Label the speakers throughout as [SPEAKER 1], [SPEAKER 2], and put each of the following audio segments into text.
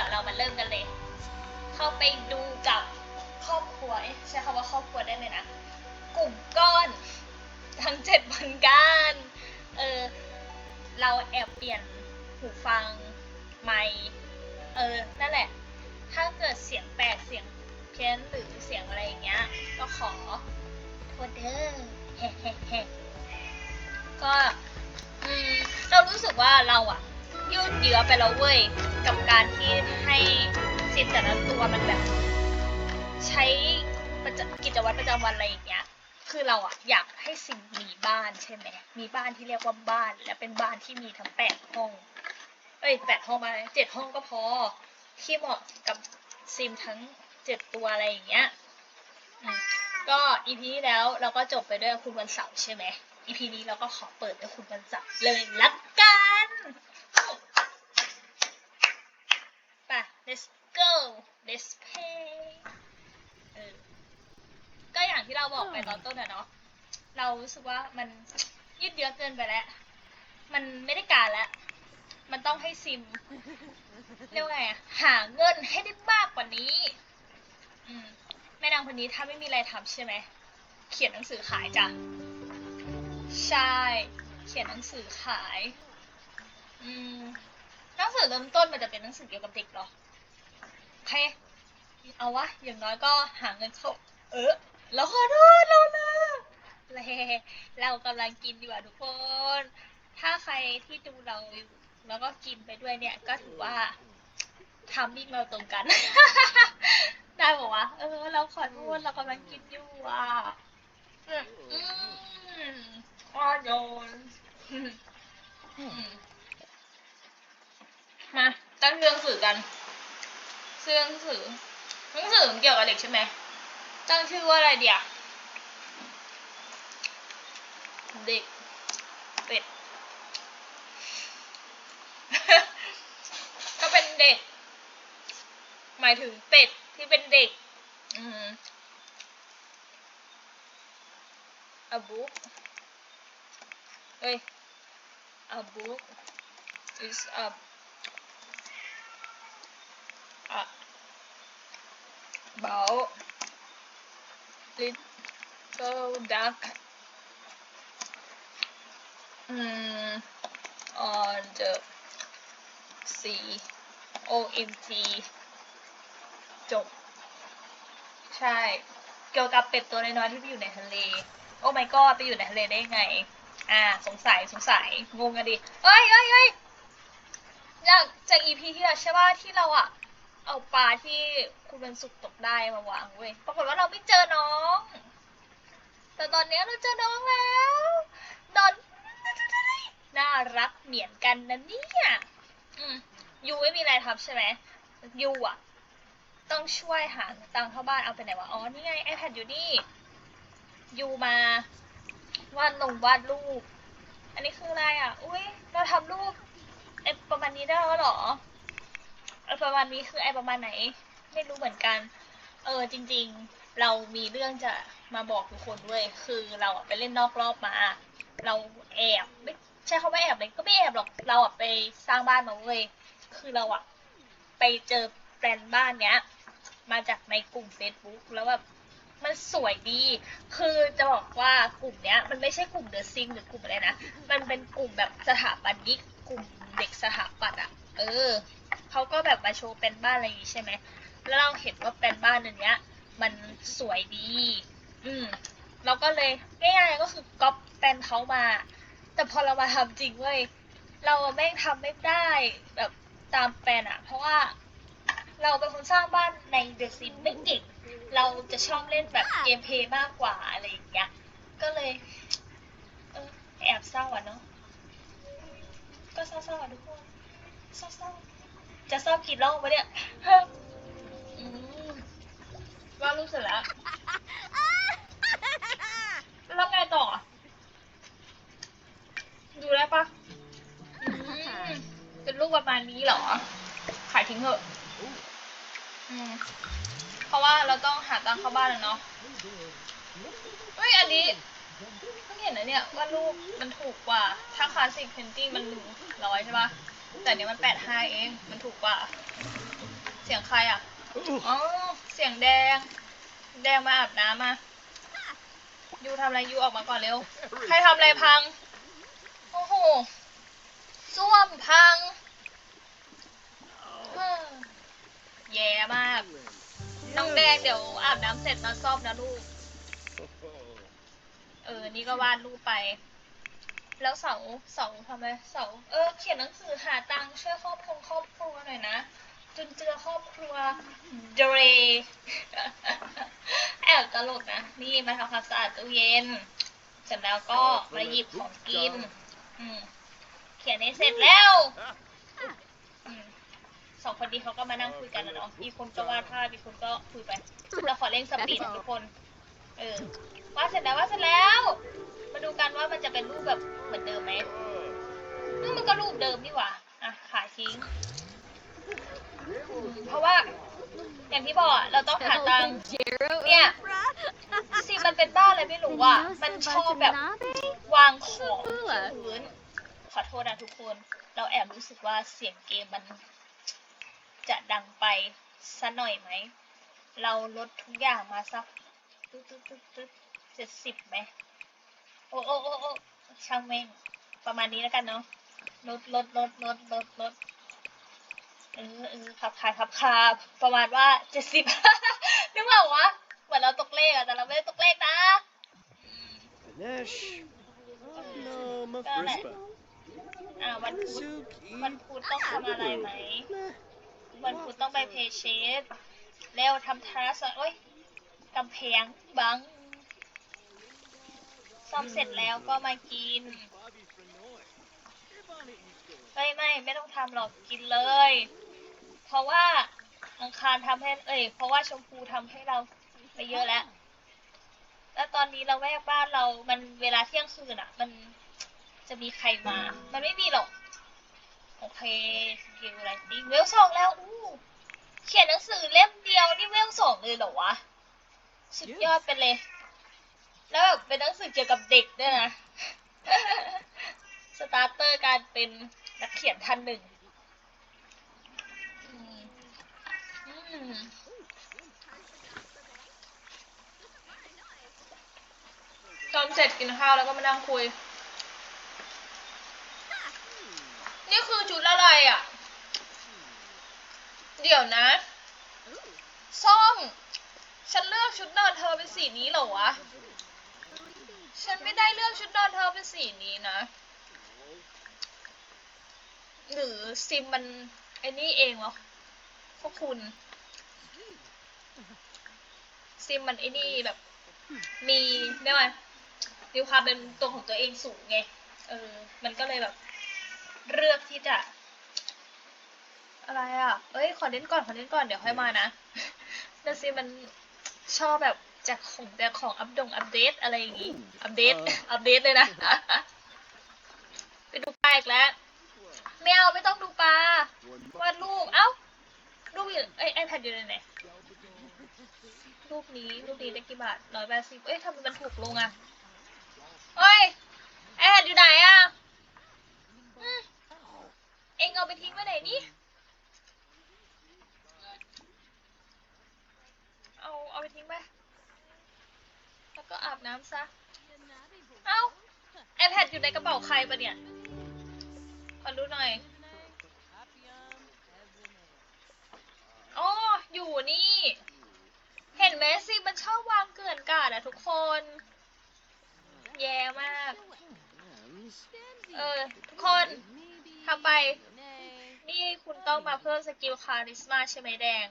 [SPEAKER 1] ดี๋ยวเรามาเริ่มกันเลย เข้าไปดูกับครอบครัวใช้คำว่าครอบครัวได้ไหมนะ กลุ่มก้อนทั้งเจ็ดพันกันเออเราแอบเปลี่ยนหูฟังไมค์เออนั่นแหละ ถ้าเกิดเสียงแปลกเสียงเพี้ยนหรือเสียงอะไรอย่างเงี้ย ก็ขอโทษเด้อแฮะแฮะแฮะก็อืมเรารู้สึกว่าเราอะ ยืดเยื้อไปแล้วเว้ย กับการที่ให้สิทธิ์แต่ละตัวมันแบบ ใช้กิจวัตรประจำวันอะไรอย่างเงี้ย คือเราอะอยากให้สิ่งมีบ้านใช่ไหม มีบ้านที่เรียกว่าบ้าน และเป็นบ้านที่มีทั้งแปดห้อง เอ้ยแปดห้องมาเจ็ดห้องก็พอ ที่เหมาะกับซิมทั้งเจ็ดตัวอะไรอย่างเงี้ย ก็อีพีที่แล้วเราก็จบไปด้วยคุณวันเสาร์ใช่ไหมอีพีนี้เราก็ขอเปิดด้วยคุณวันเสาร์เลยละกันไป let's go let's play เออก็อย่างที่เราบอกไปตอนต้นอะเนาะ เรารู้สึกว่ามันยืดเยื้อเกินไปแล้ว มันไม่ได้การแล้ว มันต้องให้ซิม เรียกว่าไงอะหาเงินให้ได้มากกว่านี้ อืม แม่นางคนนี้ถ้าไม่มีอะไรทำใช่ไหม เขียนหนังสือขายจ้ะ ใช่ เขียนหนังสือขาย อืม หนังสือเริ่มต้นมันจะเป็นหนังสือเกี่ยวกับเด็กหรอ เค เอาวะ อย่างน้อยก็หาเงินเข้า เออเราขอโทษเรานะแลเรากำลังกินอยู่อะทุกคน ถ้าใครที่ดูเราอยู่แล้วก็กินไปด้วยเนี่ย ก็ถือว่าทำมิ่งเราตรงกัน ได้บอกว่า เออ เราขอโทษเรากำลังกินอยู่อะอืมอ้อโยนมอืมมาตั้งเรื่องสื่อกัน เรื่องสื่อหนังสือเกี่ยวกับเด็กใช่ไหมตั้งชื่อว่าอะไรเดียเด็กเป็ดก็เป็นเด็ก หมายถึงเป็ดที่เป็นเด็ก อืม a book เอ้ย a book is a a about little duck mm, on the sea OMG จบ ใช่ เกี่ยวกับเป็ดตัวน้อยๆที่ไปอยู่ในทะเล โอ้ my god ไปอยู่ในทะเลได้ไง อ่า สงสัยสงสัยงงกันดิเอ้ยเอ้ยเอ้ยจากจาก EP ที่แล้วใช่ป่ะที่เราอะ เอาปลาที่คุณเป็นสุกตกได้มาวางเว้ย ปรากฏว่าเราไม่เจอน้อง แต่ตอนนี้เราเจอน้องแล้วนอนน่ารักเหมือนกันนะเนี่ยอืมยูไม่มีอะไรทำใช่ไหมยูอะต้องช่วยหาตังเข้าบ้านเอาไปไหนวะ อ๋อ นี่ไง iPad อยู่นี่ยูมาวาดลงวาดรูป อันนี้คืออะไรอะ อุ้ยเราทำรูปประมาณนี้ได้แล้วหรอ ประมาณนี้คือไอประมาณไหน ไม่รู้เหมือนกัน เออจริง ๆ เรามีเรื่องจะมาบอกทุกคนด้วย คือเราอะไปเล่นนอกรอบมา เราแอบไม่ใช่เขาไม่แอบเลยก็ไม่แอบหรอกเราอะไปสร้างบ้านมาเว้ยคือเราอะไปเจอแปลนบ้านเนี้ย มาจากในกลุ่ม Facebook แล้วแบบมันสวยดี คือจะบอกว่ากลุ่มเนี้ย มันไม่ใช่กลุ่มเดอะซิงหรือกลุ่มอะไรนะ มันเป็นกลุ่มแบบสถาปนิก กลุ่มเด็กสถาปัตย์อะเออ เขาก็แบบมาโชว์เป็นบ้านอะไรอย่างงี้ใช่ไหม แล้วเราเห็นว่าเป็นบ้านอันเนี้ย มันสวยดี อืม เราก็เลยง่ายๆก็คือก๊อปแปลนเขามา แต่พอเรามาทำจริงเว้ย เราแม่งทำไม่ได้แบบตามแปลนอะเพราะว่า เราเป็นคนสร้างบ้านในเดอะซิมไม่เก่ง เราจะชอบเล่นแบบเกมเพลย์มากกว่าอะไรอย่างเงี้ย ก็เลยเออแอบเศร้าอะเนาะ ก็เศร้าๆอะทุกคน ๆจะเศร้ากี่อบวะเนี่ยว่ารู้เสร็จแล้วแล้วไงต่อ ดูได้ปะเป็นรูปประมาณนี้เหรอ ขายทิ้งเถอะเพราะว่าเราต้องหาตังค์เข้าบ้านแล้วเนาะเฮ้ย อันนี้เพิ่งเห็นนะเนี่ยว่ารูปมันถูกกว่า ถ้าคลาสสิกเพนติ้งมันหนึ่งร้อยใช่ปะ แต่อันนี้มันแปดห้าเอง มันถูกกว่าสียงใครอะ อ๋อ เสียงแดง แดงมาอาบน้ำมายูทำอะไรยูออกมาก่อนเร็ว ใครทำอะไรพัง โอ้โหส้วมพังเฮ้อแย่มาก น้องแดงเดี๋ยวอาบน้ำเสร็จมาซ่อมนะลูก เออ นี่ก็วาดรูปไป แล้วเสาเสาทำไมเสาเออ เขียนหนังสือหาตังค์ช่วยครอบครัวครอบครัวหน่อยนะจนเจอครอบครัวเดเรแอบตลกนะ นี่มาทำความสะอาดตู้เย็น เสร็จแล้วก็มาหยิบของกิน อืมเขียนให้เสร็จแล้วสองคนนี้เขาก็มานั่งคุยกันนะเนาะมีคนก็วาดภาพมีคนก็คุยไปเราขอเร่งสปีดทุกคน เออวาดเสร็จแล้ววาดเสร็จแล้ว ดูกันว่ามันจะเป็นรูปแบบเหมือนเดิมไหมเออมันก็รูปเดิมนี่หว่า อะ ขาทิ้ง เพราะว่า อย่างที่บอกเราต้องหาตังค์เนี่ยสิมันเป็นบ้าอะไรไม่รู้อะ มันชอบแบบวางของพื้น ขอโทษนะทุกคน เราแอบรู้สึกว่าเสียงเกมมัน จะดังไปซะหน่อยไหม เราลดทุกอย่างมาสักตึ๊ดตึ๊ดตึ๊ดเจ็ดสิบไหม โอ้โอ้โอ้โอ้ช่างแม่ง ประมาณนี้แล้วกันเนาะลดลดลดลดลดลดเออเออขับคาขับคาประมาณว่าเจ็ดสิบนึกว่าว่าเหมือนเราตกเลขอะแต่เราไม่ได้ตกเลขนะ
[SPEAKER 2] Ganesh. Oh no, my
[SPEAKER 1] Got it.
[SPEAKER 2] Frispa.
[SPEAKER 1] อ่าวันพุธ
[SPEAKER 2] Suki.
[SPEAKER 1] วันพุธต้องทำอะไรไหม
[SPEAKER 2] Nah.
[SPEAKER 1] วันพุธต้องไปเพย์เชฟแล้วทำทาสโอ้ยกำแพงบัง ซ่อมเสร็จแล้วก็มากิน ไม่ไม่ไม่ต้องทำหรอกกินเลย เพราะว่าอังคารทำให้เอ้ยเพราะว่าชมพูทำให้เราไปเยอะแล้ว แล้วตอนนี้เราแวกบ้านเรา มันเวลาเที่ยงคืนอะ มันจะมีใครมา มันไม่มีหรอก โอเคสกิลไรติเวลสองแล้วอู้เขียนหนังสือเล่มเดียวนี่เวลสองเลยเหรอวะ สุดยอดไปเลย แล้วแบบเป็นหนังสือเกี่ยวกับเด็กด้วยนะ สตาร์เตอร์การเป็นนักเขียนท่านหนึ่งอืมอืมตอนเสร็จกินข้าวแล้วก็มานั่งคุย นี่คือชุดอะไรอะ เดี๋ยวนะส้มฉันเลือกชุดนอนเธอเป็นสีนี้เหรอวะ ฉันไม่ได้เลือกชุดนอนเธอเป็นสีนี้นะ หรือซิมมันไอ้นี่เองวะพวกคุณ ซิมมันไอ้นี่แบบ มีเรียกว่ามีความเป็นตัวของตัวเองสูงไง เออ มันก็เลยแบบ เลือกที่จะ อะไรอะ เอ้ย ขอเล่นก่อน ขอเล่นก่อน เดี๋ยวค่อยมานะนั่นสิมันชอบแบบ จากของจากของอัปดงอัปเดตอะไรอย่างงี้ อัปเดต
[SPEAKER 2] เออ
[SPEAKER 1] อัปเดตเลยนะ ไปดูปลาอีกแล้วไม่เอาไม่ต้องดูปลาวาดรูป เอ้ารูปอยู่ไอไอแพดอยู่ไหนรูปนี้รูปนี้ได้กี่บาทร้อยแปดสิบเอ้ยทำไมมันถูกลงอะเอ้ยไอแพดอยู่ไหนอะอืมเอ็งเอาไปทิ้งไว้ไหนนี่เอาเอาไปทิ้งไป แล้วก็อาบน้ำซะ เอ้า iPad อยู่ในกระเป๋าใครปะเนี่ย ขอดูหน่อยอ๋ออยู่นี่ เห็นไหมสิมันชอบวางเกลื่อนกาดอะทุกคน แย่มาก เออ ทุกคนทำไป นี่คุณต้องมาเพิ่มสกิลคาริสมาใช่ไหมแดง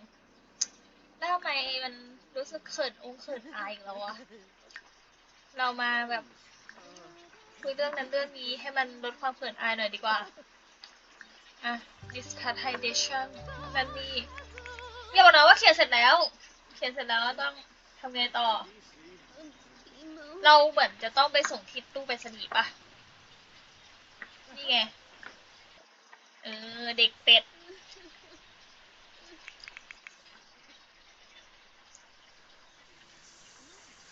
[SPEAKER 1] แล้วทำไมมันรู้สึกเขินองค์เขินอายอีกแล้วอะ เรามาแบบคุยเรื่องนั้นเรื่องนี้ให้มันลดความเขินอายหน่อยดีกว่า อะ discussion นั่นนี่อย่าบอกนะว่าเขียนเสร็จแล้ว เขียนเสร็จแล้วต้องทำไงต่อ เราเหมือนจะต้องไปส่งที่ตู้ไปรษณีปะนี่ไง เออ เด็กเป็ด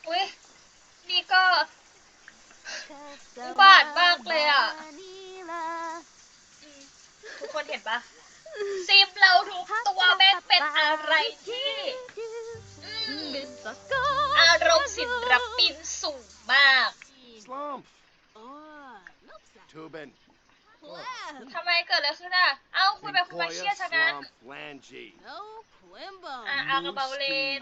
[SPEAKER 1] อุ้ย นี่ก็อุบาทมากเลยอะอืมทุกคนเห็นปะซิมเราทุกตัวแม่งเป็นอะไรที่อืมอารมณ์ศิลปินสูงมาก
[SPEAKER 2] Slump. Tubin.
[SPEAKER 1] ทำไมเกิดอะไรขึ้นอะ เอ้าคุณไปคุณมา
[SPEAKER 2] Pinkoya
[SPEAKER 1] เชียร์ชนะ
[SPEAKER 2] slump flangy.
[SPEAKER 1] อะอากาเบาเลน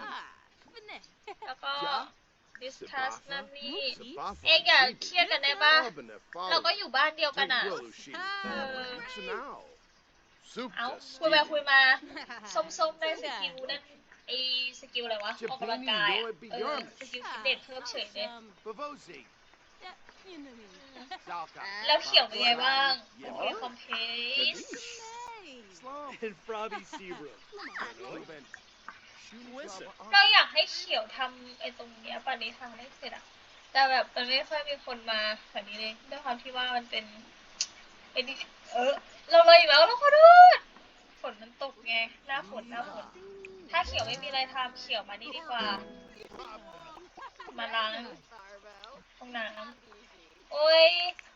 [SPEAKER 2] Moose
[SPEAKER 1] แล้วก็
[SPEAKER 2] Ja.
[SPEAKER 1] ดิสทัสนั่นนี่
[SPEAKER 2] Sabafa.
[SPEAKER 1] เอ็งอย่าเครียดกันได้ปะ
[SPEAKER 2] Urban and
[SPEAKER 1] เราก็
[SPEAKER 2] folly.
[SPEAKER 1] อยู่บ้านเดียวกัน
[SPEAKER 2] Take
[SPEAKER 1] อะ
[SPEAKER 2] willow sheep.
[SPEAKER 1] Uh,
[SPEAKER 2] Weeks and now. Soup
[SPEAKER 1] เอ้า
[SPEAKER 2] to
[SPEAKER 1] คุยไป
[SPEAKER 2] steam.
[SPEAKER 1] คุยมาส้มๆได้สกิลนั่นไอสกิลอะไรวะ ออกกำลังกายอะเออสกิลฟิตเนสเพิ่มเฉยเลย
[SPEAKER 2] Bavosi. Zalka.
[SPEAKER 1] แล้วเขียวเป็นไงบ้าง
[SPEAKER 2] เยี่ยม
[SPEAKER 1] โอเคคอมเพส
[SPEAKER 2] Slump.
[SPEAKER 3] and Frobby Seabrook.
[SPEAKER 1] เรา
[SPEAKER 2] arm.
[SPEAKER 1] อยากให้เขียวทำไอ้ตรงเนี้ยปณิธานได้เสร็จอะแต่แบบมันไม่ค่อยมีคนมาแบบนี้เลยด้วยความที่ว่ามันเป็นไอ้นี่เออ เราเลยอีกแล้วเราขอโทษฝนมันตกไงหน้าฝนหน้าฝนถ้าเขียวไม่มีอะไรทำเขียวมานี่ดีกว่า มาล้างห้องน้ำโอ้ย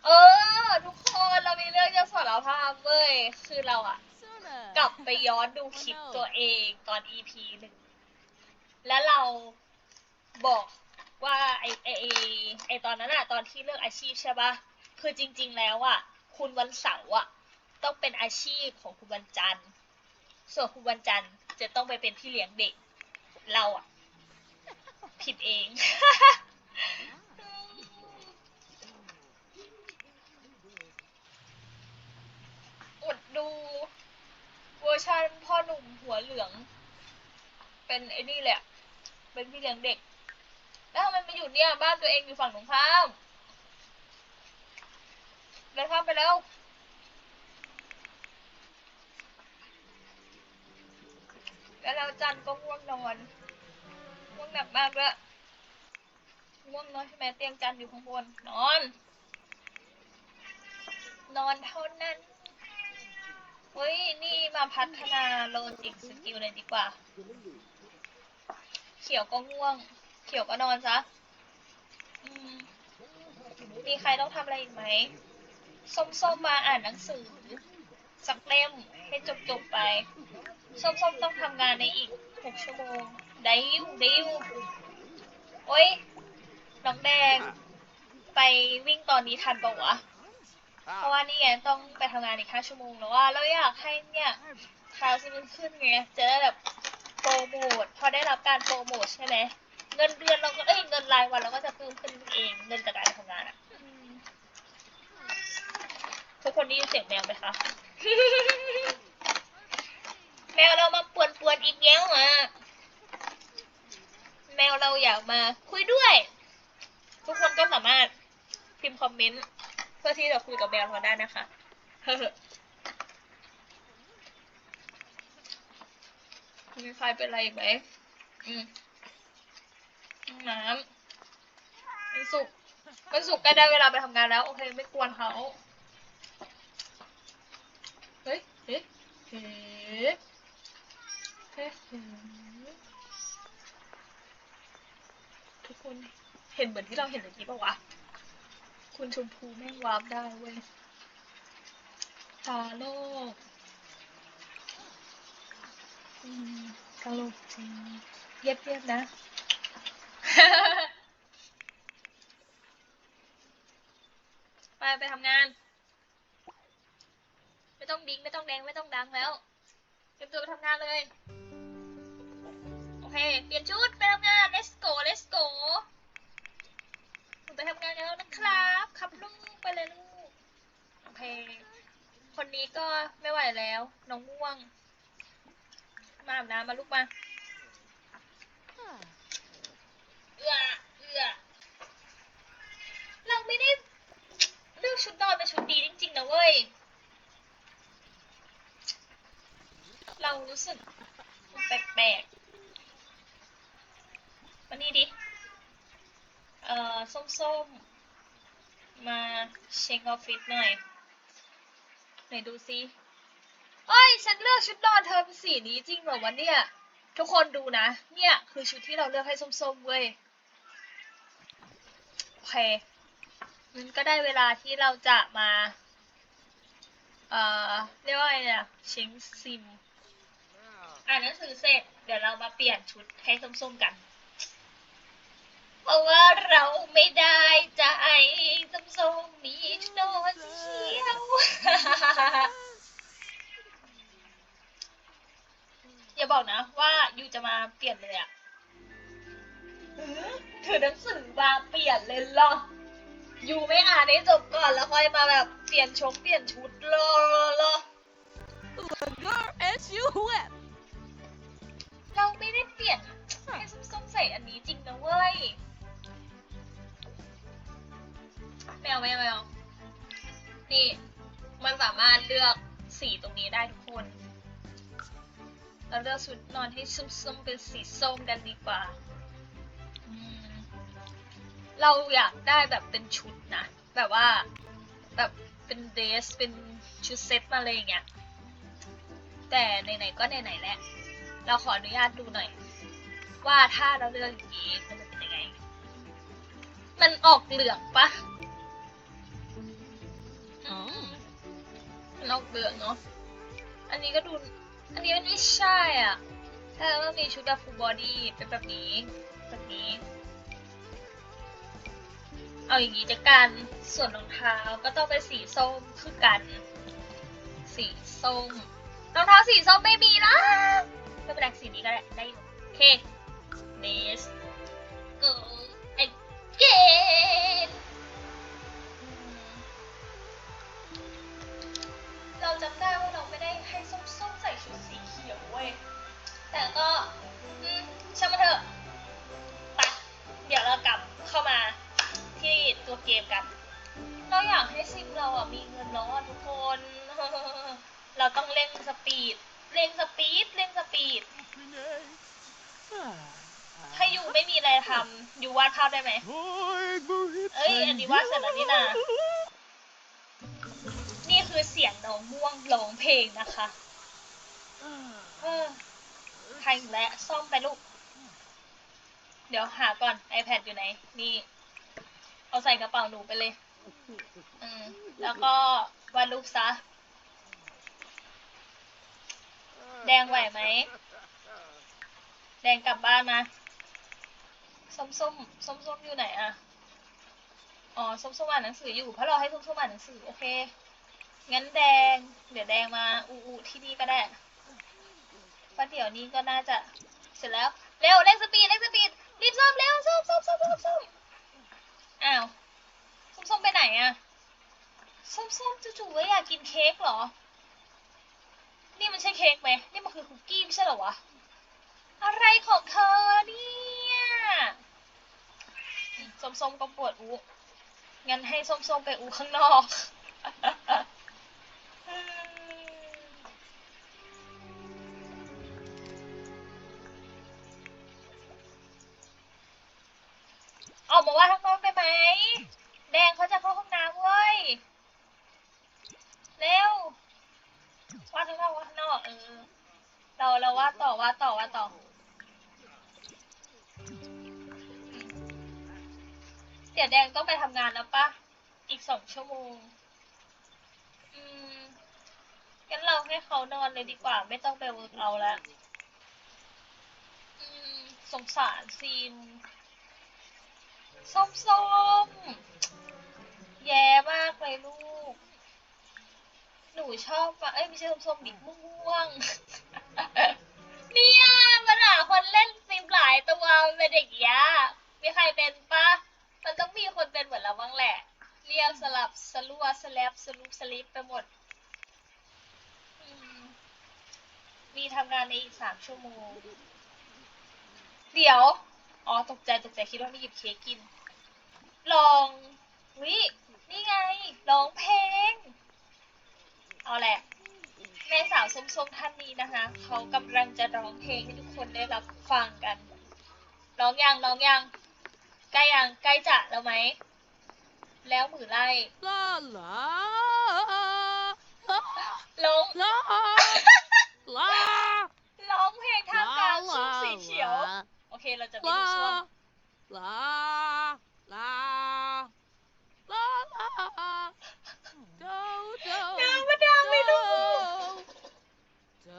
[SPEAKER 1] เออ ทุกคนเรามีเรื่องจะสารภาพเว้ยคือเราอะกลับไปย้อนดูคลิปตัวเองตอน EP หนึ่ง แล้วเราบอกว่าไอไอไอ้ไอตอนนั้นอะตอนที่เลือกอาชีพใช่ปะคือจริง ๆ แล้วอะคุณวันเสาร์อะต้องเป็นอาชีพของคุณวันจันทร์ ส่วนคุณวันจันทร์จะต้องไปเป็นพี่เลี้ยงเด็ก เราอะผิดเองอดดูเวอร์ชันพ่อหนุ่มหัวเหลือง เป็นไอ้นี่แหละ เป็นพี่เลี้ยงเด็ก แล้วทำไมมาอยู่เนี่ยบ้านตัวเองอยู่ฝั่งตรงข้ามเดินข้ามไปแล้วแล้วเราจันก็ง่วงนอนง่วงหนักมากด้วยง่วงนอนใช่ไหมเตียงจันอยู่ข้างบนนอน นอนเท่านั้นเฮ้ย นี่มาพัฒนาโลจิกสกิลเลยดีกว่า เขียวก็ง่วง เขียวก็นอนซะมีใครต้องทำอะไรอีกไหมส้มๆมมาอ่านหนังสือ สักเล่มให้จบๆไป ส้มๆต้องทำงานในอีกหกชั่วโมง ได้ยู่ได้ยู่โอ้ยน้องแดง ไปวิ่งตอนนี้ทันปะวะ เพราะว่านี่ไงต้องไปทำงานอีกห้าชั่วโมงแล้วว่าเราอยากให้เนี่ยคาซิมันขึ้นไงจะได้แบบ โปรโมทพอได้รับการโปรโมทใช่ไหมเงินเดือนเราก็เอ้ยเงินรายวันเราก็จะเพิ่มขึ้นเองเงินจากการทำงานอะทุกคนได้ยินเสียงแมวไหมคะแมวเรามาป่วนป่วนอีกแล้วอะแมวเราอยากมาคุยด้วย ทุกคนก็สามารถพิมพ์คอมเมนต์เพื่อที่จะคุยกับแมวเราได้นะคะ มีใครเป็นอะไรอีกไหมอืมน้ำมันสุกมันสุกใกล้ได้เวลาไปทำงานแล้ว โอเค ไม่กวนเขาเฮ้ยเฮ้ยเฮ้ยเฮ้ยทุกคนเห็นเหมือนที่เราเห็นเมื่อกี้ปะวะ คุณชมพูแม่งวาร์ปได้เว้ยตาโลก ตลกจริงเย็บเย็บนะ ไปไปทำงาน ไม่ต้องดิ้งไม่ต้องแดงไม่ต้องดังแล้วเตรียมตัวไปทำงานเลย โอเค เปลี่ยนชุดไปทำงาน let's go let's go หนูไปทำงานแล้วนะครับครับลูกไปเลยลูก โอเค คนนี้ก็ไม่ไหวแล้ว น้องง่วง มาอาบน้ำมาลูกมาเอือเอือเราไม่ได้เลือกชุดนอนเป็นชุดดีจริงๆนะเว้ย เรารู้สึกแปลกๆมานี่ดิ เอ่อ ส้มๆ มาเช็คออฟฟิศหน่อย ไหนดูซิ ฉันเลือกชุดนอนเธอเป็นสีนี้จริงเหรอวะเนี่ย ทุกคนดูนะ เนี่ยคือชุดที่เราเลือกให้ส้มๆเว้ย โอเค มันก็ได้เวลาที่เราจะมา เอ่อ เรียกว่าอะไรเนี่ยเชงซิม อ่านหนังสือเสร็จ เดี๋ยวเรามาเปลี่ยนชุดให้ส้มๆกัน เพราะว่าเราไม่ได้ใจส้มๆมีโดนเขียว อย่าบอกนะว่ายูจะมาเปลี่ยนเลยอะหือถือหนังสือมาเปลี่ยนเลยเหรอยูไม่อ่านให้จบก่อนแล้วค่อยมาแบบเปลี่ยนชงเปลี่ยนชุดเหรอเหรอ
[SPEAKER 3] Lagar as you whip.
[SPEAKER 1] เราไม่ได้เปลี่ยนให้ส้มๆใส่อันนี้จริงนะเว้ยแมวแมวแมวนี่ มันสามารถเลือกสีตรงนี้ได้ทุกคน เราเลือกชุดนอนให้ส้มๆเป็นสีส้มกันดีกว่า เราอยากได้แบบเป็นชุดนะ แบบว่าแบบเป็นเดรสเป็นชุดเซ็ตมาเลยอย่างเงี้ย แต่ไหนๆก็ไหนๆแล้วเราขออนุญาตดูหน่อย ว่าถ้าเราเลือกอย่างนี้มันจะเป็นยังไง มันออกเหลืองปะ
[SPEAKER 3] อ๋อ
[SPEAKER 1] มันออกเหลืองเนาะ อันนี้ก็ดู อันนี้มันไม่ใช่อะถ้าเรามีชุดแบบฟูลบอดี้เป็นแบบนี้แบบนี้ เอาอย่างนี้จะกัน ส่วนรองเท้าก็ต้องเป็นสีส้มคือกัน สีส้มรองเท้าสีส้มไม่มีนะไม่เป็นไรสีนี้ก็ได้ได้อยู่โอเค Let's go ดภาพได้ไหมเอ้ย อันนี้วาดเสร็จแล้วนี่นะนี่คือเสียงน้องม่วงร้องเพลงนะคะเออใครแล้วซ่อมไปลูก เดี๋ยวหาก่อน iPad อยู่ไหน นี่ เอาใส่กระเป๋าหนูไปเลย อืม แล้วก็วาดรูปซะ แดงไหวไหม แดงกลับบ้านมา ส้มส้มส้มส้มอยู่ไหนอะอ๋อส้มส้มอ่านหนังสืออยู่เพราะเราให้ส้มส้มอ่านหนังสือโอเค งั้นแดง เดี๋ยวแดงมาอูอูที่นี่ก็ได้เพราะเดี๋ยวนี้ก็น่าจะเสร็จแล้ว เร็วเร่งสปีดเร่งสปีดรีบส้มเร็วส้มส้มส้มส้มส้มอ้าวส้มส้มไปไหนอะส้มส้มจู่ๆว่าอยากกินเค้กเหรอ นี่มันใช่เค้กไหมนี่มันคือคุกกี้ไม่ใช่เหรอวะ อะไรของเธอเนี่ย ส้มๆก็ปวดอูงั้นให้ส้มๆไปอูข้างนอก ดี๋ยวแดงต้องไปทำงานแล้วปะอีกสองชั่วโมง อืมงั้นเราให้เขานอนเลยดีกว่า ไม่ต้องไปเวิร์กเอาแล้วอืมสงสารซีมส้มส้มๆแย่มากเลยลูก หนูชอบมาเอ้ยไม่ใช่ส้มส้มดิม่วง เนี่ยมันหาคนเล่นซิมหลายตัวมันเป็นเงี้ยมีใครเป็นปะ มันต้องมีคนเป็นเหมือนเราบ้างแหละ เรียกสลับสลัวสแลบสลุปสลิปไปหมดอืมมีทำงานในอีกสามชั่วโมง เดี๋ยว อ๋อ ตกใจตกใจคิดว่าไม่หยิบเค้กกิน ลองวินี่ไง ร้องเพลง เอาแหละ แม่สาวส้มๆท่านนี้นะคะ เขากำลังจะร้องเพลงให้ทุกคนได้รับฟังกัน ร้องยังร้องยัง ใกล้ยังใกล้จะแล้วไหม แล้วมือไล่
[SPEAKER 3] ลา
[SPEAKER 1] ลาลง
[SPEAKER 3] ลาลา
[SPEAKER 1] ร้องเพลงท่ามกลางทุ่งสีเขียว โอเคเราจะไปดูช่วง
[SPEAKER 3] ลาลา
[SPEAKER 1] ลาลาโาโดนางมะนา
[SPEAKER 3] วไม่รู้
[SPEAKER 1] โด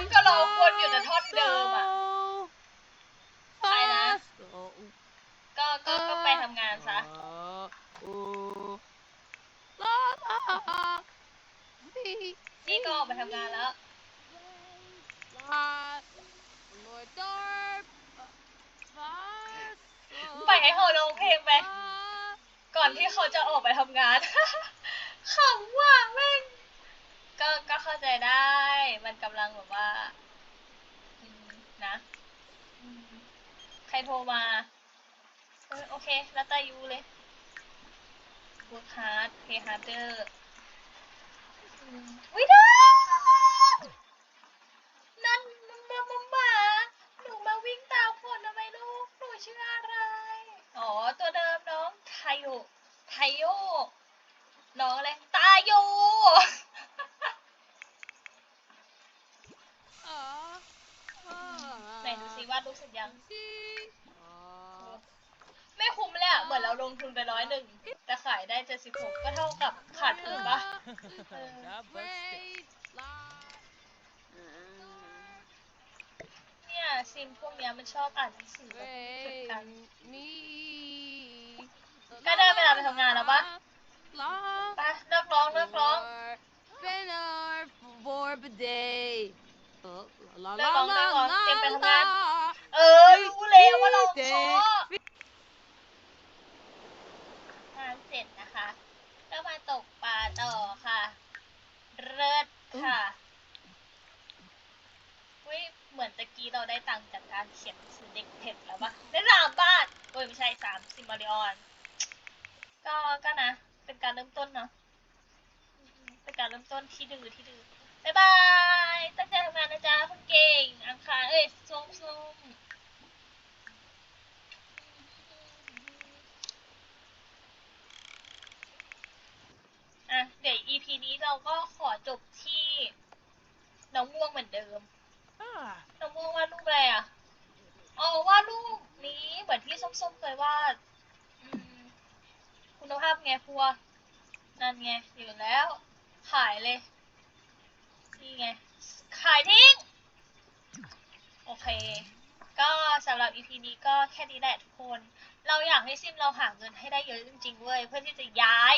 [SPEAKER 1] ยก็ร้องวนอยู่แต่ท่อนเดิมอะ
[SPEAKER 3] fa
[SPEAKER 1] ไปนะ ก็ก็ก็ไปทำงานซะ นี่ก็ออกไปทำงานแล้ว ไปให้เขาร้องเพลงไป ก่อนที่เขาจะออกไปทำงาน ขำว่ะแม่ ก็ก็เข้าใจได้ มันกำลังแบบว่าอืมนะอืมใครโทรมาเออโอเค แล้วแต่ยูเลย work hard play harder อืมวิดานั่นมันมามาหมาหนูมาวิ่งตามฝนทำไมลูก หนูชื่ออะไร อ๋อ ตัวเดิมน้องไทโยไทโยน้องอะไร ตาโย ไหนดู ซิว่ารู้สึกยังไม่คุ้มเลยอะเหมือนเราลงทุนไปร้อยหนึ่งแต่ขายได้เจ็ดสิบหกก็เท่ากับขาดทุนปะเนี่ยซิมพวกเนี้ยมันชอบอ่านหนังสือแบบฝึกกันก็ได้เวลาไปทำงานแล้วปะไปเลิกร้องเลิกร้อง
[SPEAKER 3] Banner for the day ลา
[SPEAKER 1] เลิก
[SPEAKER 3] ลา
[SPEAKER 1] ร้องเลิ
[SPEAKER 3] ลาก
[SPEAKER 1] ร้อง
[SPEAKER 3] ลา
[SPEAKER 1] เตรียมไปทำงาน
[SPEAKER 3] ลา
[SPEAKER 1] เออรู้เลยว่าเราเพราะงานเสร็จนะคะ ก็มาตกปลาต่อค่ะ เลิศค่ะเว้ยเหมือนตะกี้เราได้ตังค์จากการเขียนหนังสือเด็กเผ็ดแล้วปะได้สามบาทโอ้ยไม่ใช่สามสิบมาริออน ก็ก็นะ เป็นการเริ่มต้นเนาะอืมเป็นการเริ่มต้นที่ดื้อที่ดื้อบ๊ายบาย ตั้งใจทำงานนะจ๊ะคุณเก่งอังคารเอ้ยส้มส้ม อะเดี๋ยว EP นี้เราก็ขอจบที่น้องม่วงเหมือนเดิมน้องม่วงวาดรูปอะไรอะ อ๋อวาดรูปนี้เหมือนที่ส้มๆเคยวาดอืมคุณภาพไงครัว นั่นไงอยู่แล้ว ขายเลย นี่ไง ขายทิ้ง โอเค ก็สำหรับ EP นี้ก็แค่นี้แหละทุกคน เราอยากให้ซิมเราหาเงินให้ได้เยอะจริงๆเว้ยเพื่อที่จะย้าย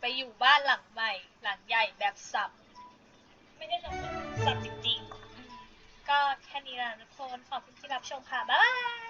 [SPEAKER 1] ไปอยู่บ้านหลังใหม่ หลังใหญ่แบบสับ ไม่ได้สับสับจริงๆ ก็แค่นี้ละทุกคน ขอบคุณที่รับชมค่ะ บ๊ายบาย